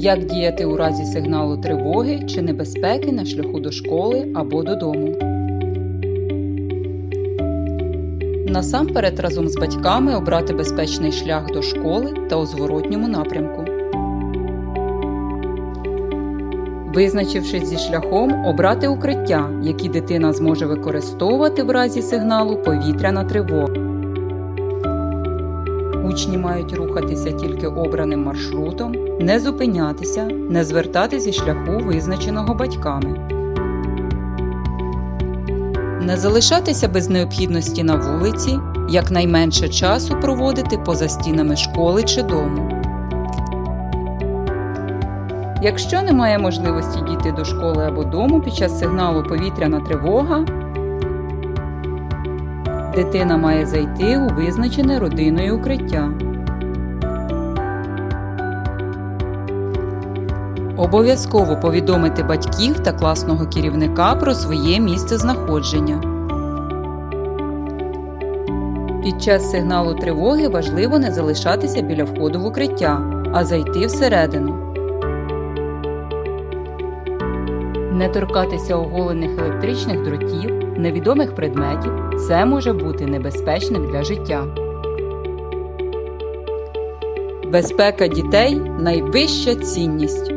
Як діяти у разі сигналу тривоги чи небезпеки на шляху до школи або додому? Насамперед разом з батьками обрати безпечний шлях до школи та у зворотньому напрямку. Визначившись зі шляхом, обрати укриття, які дитина зможе використовувати в разі сигналу повітряна тривога. Учні мають рухатися тільки обраним маршрутом, не зупинятися, не звертати зі шляху, визначеного батьками. Не залишатися без необхідності на вулиці, якнайменше часу проводити поза стінами школи чи дому. Якщо немає можливості дійти до школи або дому під час сигналу повітряна тривога, дитина має зайти у визначене родиною укриття. Обов'язково повідомити батьків та класного керівника про своє місце знаходження. Під час сигналу тривоги важливо не залишатися біля входу в укриття, а зайти всередину. Не торкатися оголених електричних дротів, невідомих предметів це може бути небезпечним для життя. Безпека дітей найвища цінність.